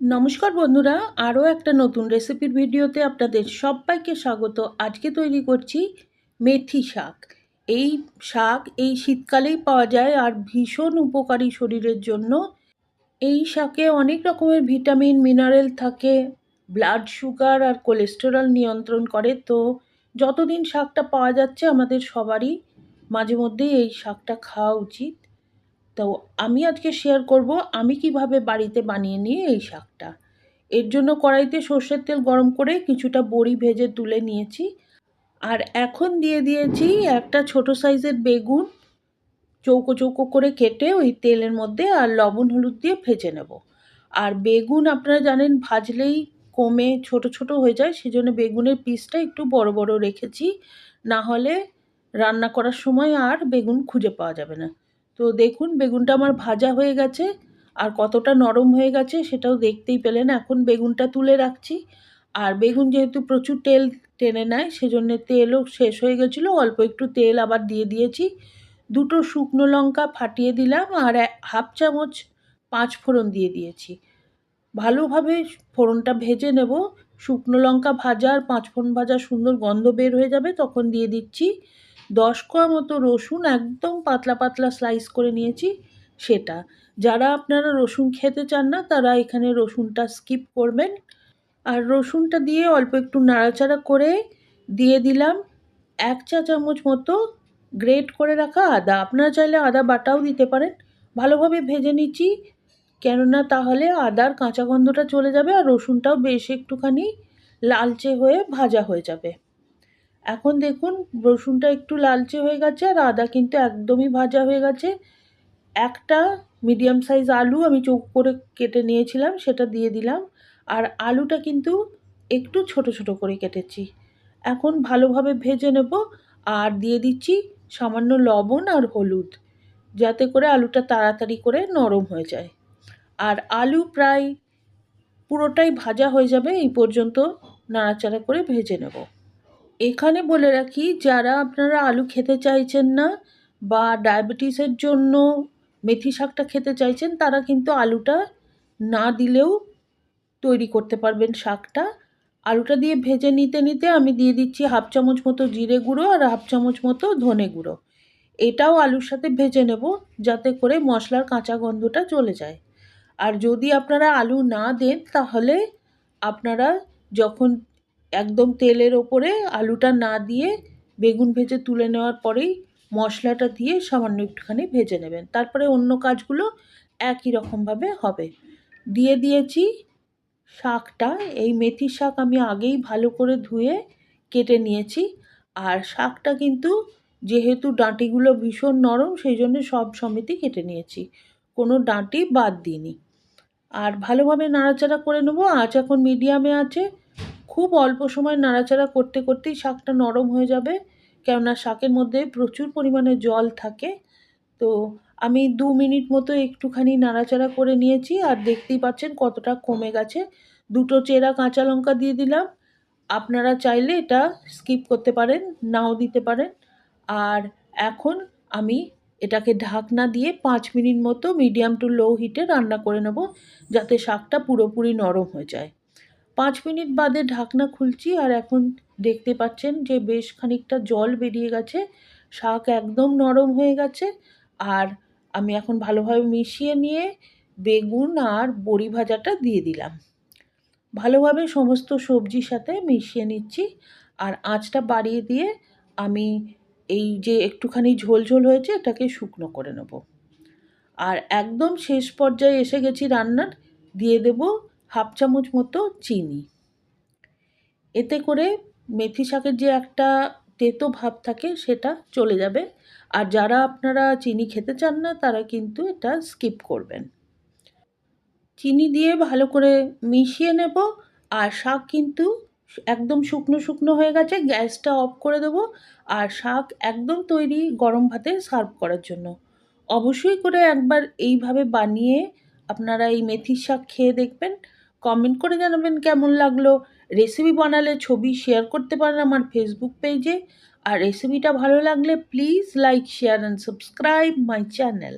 নমস্কার বন্ধুরা, আরও একটা নতুন রেসিপির ভিডিওতে আপনাদের সবাইকে স্বাগত। আজকে তৈরি করছি মেথি শাক। এই শাক এই শীতকালেই পাওয়া যায় আর ভীষণ উপকারী শরীরের জন্য। এই শাকে অনেক রকমের ভিটামিন, মিনারেল থাকে, ব্লাড সুগার আর কোলেস্টেরল নিয়ন্ত্রণ করে। তো যতদিন শাকটা পাওয়া যাচ্ছে আমাদের সবারই মাঝে মধ্যেই এই শাকটা খাওয়া উচিত। তো আমি আজকে শেয়ার করব, আমি কীভাবে বাড়িতে বানিয়ে নিই এই শাকটা। এর জন্য কড়াইতে সর্ষের তেল গরম করে কিছুটা বড়ি ভেজে তুলে নিয়েছি। আর এখন দিয়ে দিয়েছি একটা ছোট সাইজের বেগুন। চৌকো চৌকো করে কেটে ওই তেলের মধ্যে আর লবণ হলুদ দিয়ে ভেজে নেব। আর বেগুন আপনারা জানেন ভাজলেই কমে ছোট ছোট হয়ে যায়, সেজন্য বেগুনের পিসটা একটু বড় বড় রেখেছি। না হলে রান্না করার সময় আর বেগুন খুঁজে পাওয়া যাবে না। তো দেখুন, বেগুনটা আমার ভাজা হয়ে গেছে। আর কতটা নরম হয়ে গেছে সেটাও দেখতেই পেলেন। এখন বেগুনটা তুলে রাখছি। আর বেগুন যেহেতু প্রচুর তেল টেনে নেয়, সেজন্য তেলও শেষ হয়ে গেছিল। অল্প একটু তেল আবার দিয়ে দিয়েছি। দুটো শুকনো লঙ্কা ফাটিয়ে দিলাম আর হাফ চামচ পাঁচ ফোড়ন দিয়ে দিয়েছি। ভালোভাবে ফোড়নটা ভেজে নেব। শুকনো লঙ্কা ভাজা আর পাঁচ ফোড়ন ভাজা সুন্দর গন্ধ বের হয়ে যাবে, তখন দিয়ে দিচ্ছি। দশ কোয়া মতো রসুন একদম পাতলা পাতলা স্লাইস করে নিয়েছি, সেটা। যারা আপনারা রসুন খেতে চান না, তারা এখানে রসুনটা স্কিপ করবেন। আর রসুনটা দিয়ে অল্প একটু নাড়াচাড়া করে দিয়ে দিলাম এক চা চামচ মতো গ্রেট করে রাখা আদা। আপনারা চাইলে আদা বাটাও দিতে পারেন। ভালোভাবে ভেজে নিচ্ছি, কেননা তাহলে আদার কাঁচা গন্ধটা চলে যাবে আর রসুনটাও বেশ একটুখানি লালচে হয়ে ভাজা হয়ে যাবে। এখন দেখুন, রসুনটা একটু লালচে হয়ে গেছে আর আদা কিন্তু একদমই ভাজা হয়ে গেছে। একটা মিডিয়াম সাইজ আলু আমি চৌক করে কেটে নিয়েছিলাম, সেটা দিয়ে দিলাম। আর আলুটা কিন্তু একটু ছোট ছোট করে কেটেছি। এখন ভালোভাবে ভেজে নেব আর দিয়ে দিচ্ছি সামান্য লবণ আর হলুদ, যাতে করে আলুটা তাড়াতাড়ি করে নরম হয়ে যায়। আর আলু প্রায় পুরোটাই ভাজা হয়ে যাবে, এই পর্যন্ত নাড়াচাড়া করে ভেজে নেব। এখানে বলে রাখি, যারা আপনারা আলু খেতে চাইছেন না বা ডায়াবেটিসের জন্য মেথি শাকটা খেতে চাইছেন, তারা কিন্তু আলুটা না দিলেও তৈরি করতে পারবেন শাকটা। আলুটা দিয়ে ভেজে নিতে নিতে আমি দিয়ে দিচ্ছি হাফ চামচ মতো জিরে গুঁড়ো আর হাফ চামচ মতো ধনে গুঁড়ো। এটাও আলুর সাথে ভেজে নেব, যাতে করে মশলার কাঁচা গন্ধটা চলে যায়। আর যদি আপনারা আলু না দেন, তাহলে আপনারা যখন একদম তেলের ওপরে আলুটা না দিয়ে বেগুন ভেজে তুলে নেওয়ার পরেই মশলাটা দিয়ে সামান্য একটুখানি ভেজে নেবেন। তারপরে অন্য কাজগুলো একই রকমভাবে হবে। দিয়ে দিয়েছি শাকটা। এই মেথি শাক আমি আগেই ভালো করে ধুয়ে কেটে নিয়েছি। আর শাকটা কিন্তু যেহেতু ডাঁটিগুলো ভীষণ নরম, সেই জন্য সব সমিতি কেটে নিয়েছি। কোনো ডাঁটি বাদ দিইনি। আর ভালোভাবে নাড়াচাড়া করে নেব। আঁচ এখন মিডিয়ামে আছে। খুব অল্প সময় নাড়াচাড়া করতে করতেই শাকটা নরম হয়ে যাবে। কেননা শাকের মধ্যে প্রচুর পরিমাণে জল থাকে। তো আমি দু মিনিট মতো একটুখানি নাড়াচাড়া করে নিয়েছি আর দেখতেই পাচ্ছেন কতটা কমে গেছে। দুটো চেরা কাঁচা লঙ্কা দিয়ে দিলাম। আপনারা চাইলে এটা স্কিপ করতে পারেন, নাও দিতে পারেন। আর এখন আমি এটাকে ঢাকনা দিয়ে পাঁচ মিনিট মতো মিডিয়াম টু লো হিটে রান্না করে নেব, যাতে শাকটা পুরোপুরি নরম হয়ে যায়। পাঁচ মিনিট বাদে ঢাকনা খুলছি আর এখন দেখতে পাচ্ছেন যে বেশ খানিকটা জল বেরিয়ে গেছে। শাক একদম নরম হয়ে গেছে আর আমি এখন ভালোভাবে মিশিয়ে নিয়ে বেগুন আর বড়ি ভাজাটা দিয়ে দিলাম। ভালোভাবে সমস্ত সবজির সাথে মিশিয়ে নিচ্ছি আর আঁচটা বাড়িয়ে দিয়ে আমি এই যে একটুখানি ঝোল ঝোল হয়েছে এটাকে শুকনো করে নেব। আর একদম শেষ পর্যায়ে এসে গেছি রান্নার, দিয়ে দেব হাফ চামচ মতো চিনি। এতে করে মেথি শাকের যে একটা তেতো ভাব থাকে সেটা চলে যাবে। আর যারা আপনারা চিনি খেতে চান না, তারা কিন্তু এটা স্কিপ করবেন। চিনি দিয়ে ভালো করে মিশিয়ে নেব। আর শাক কিন্তু একদম শুকনো শুকনো হয়ে গেছে, গ্যাসটা অফ করে দেবো। আর শাক একদম তৈরি গরম ভাতে সার্ভ করার জন্য। অবশ্যই করে একবার এইভাবে বানিয়ে আপনারা এই মেথির শাক খেয়ে দেখবেন। কমেন্ট করে জানাবেন কেমন লাগল। রেসিপি বানালে ছবি শেয়ার করতে পারেন আমার ফেসবুক পেজে আর রেসিপিটা ভালো লাগলে please like share and subscribe my channel